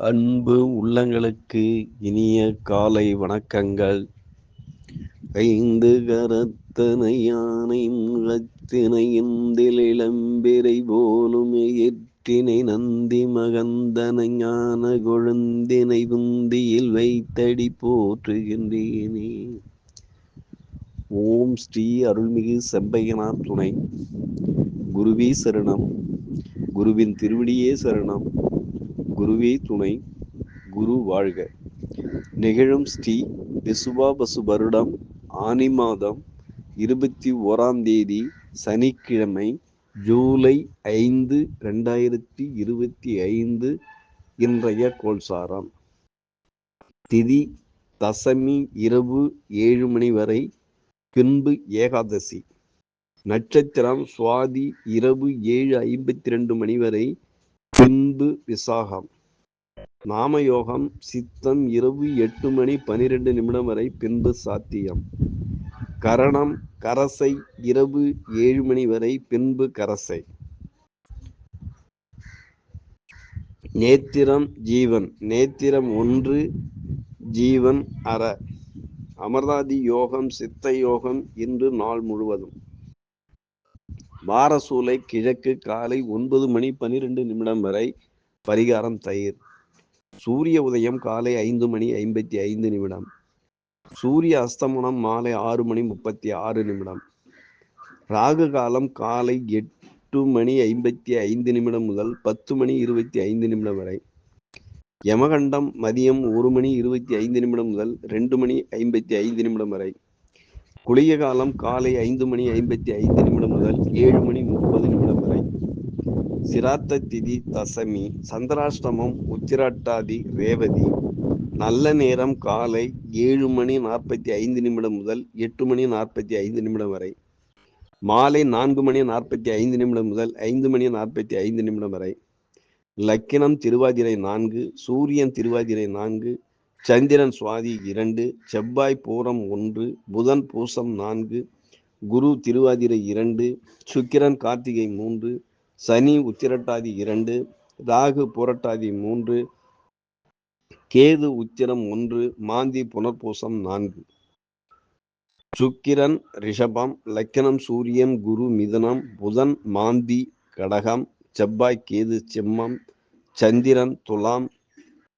அன்பு உள்ளங்களுக்கு இனிய காலை வணக்கங்கள். ஐந்து கரத்தனை யானை முகத்தினை இந்தில் போலும் எற்றினை நந்தி மகந்தனை ஞான கொழுந்தினை புந்தியில் வைத்தடி போற்றுகின்றேனே. ஓம் ஸ்ரீ அருள்மிகு செம்பையனார் துணை. குருவி சரணம். குருவின் திருவடியே சரணம். குருவே துணை குரு வாழ்க. நிகழும் ஸ்ரீ விசுவாபசு வருடம் ஆனி மாதம் இருபத்தி ஓராம் தேதி சனிக்கிழமை ஜூலை ஐந்து ரெண்டாயிரத்தி இருபத்தி ஐந்து இன்றைய கோல்சாரம் திதி தசமி இரவு ஏழு மணி வரை பின்பு ஏகாதசி. நட்சத்திரம் சுவாதி இரவு ஏழு ஐம்பத்தி ரெண்டு மணி வரை பின்பு விசாகம். நாமயோகம் சித்தம் இரவு எட்டு மணி பனிரெண்டு நிமிடம் வரை பின்பு சாத்தியம். கரணம் கரசை இரவு ஏழு மணி வரை பின்பு கரசை. நேத்திரம் ஜீவன். நேத்திரம் ஒன்று ஜீவன் அற. அமர்தாதி யோகம் சித்த யோகம் இன்று நாள் முழுவதும். மாரசூலை கிழக்கு காலை ஒன்பது மணி பனிரெண்டு நிமிடம் வரை பரிகாரம் தயிர். சூரிய உதயம் காலை ஐந்து மணி ஐம்பத்தி ஐந்து நிமிடம். சூரிய அஸ்தமனம் மாலை ஆறு மணி முப்பத்தி ஆறு நிமிடம். ராகு காலம் காலை எட்டு மணி ஐம்பத்தி ஐந்து நிமிடம் முதல் பத்து மணி இருபத்தி ஐந்து நிமிடம் வரை. யமகண்டம் மதியம் ஒரு மணி இருபத்தி ஐந்து நிமிடம் முதல் ரெண்டு மணி ஐம்பத்தி ஐந்து நிமிடம் வரை. குளிய காலம் காலை ஐந்து மணி ஐம்பத்தி ஐந்து நிமிடம் முதல் ஏழு மணி முப்பது நிமிடம் வரை. சிராத்த திதி தசமி சந்திராஷ்டமம் உச்சிராட்டாதி ரேவதி. நல்ல நேரம் காலை ஏழு மணி நாற்பத்தி ஐந்து நிமிடம் முதல் எட்டு மணி நாற்பத்தி ஐந்து நிமிடம் வரை. மாலை நான்கு மணி நாற்பத்தி ஐந்து நிமிடம் முதல் ஐந்து மணி நாற்பத்தி ஐந்து நிமிடம் வரை. லக்கினம் திருவாதிரை நான்கு சூரியன் திருவாதிரை நான்கு சந்திரன் சுவாதி இரண்டு செவ்வாய் பூரம் ஒன்று புதன் பூசம் நான்கு குரு திருவாதிரை இரண்டு சுக்கிரன் கார்த்திகை மூன்று சனி உத்திரட்டாதி இரண்டு ராகு புரட்டாதி மூன்று கேது உத்திரம் ஒன்று மாந்தி புனர்பூசம் நான்கு. சுக்கிரன் ரிஷபம் லக்கணம் சூரியன் குரு மிதனம் புதன் மாந்தி கடகம் செவ்வாய் கேது செம்மம் சந்திரன் துலாம்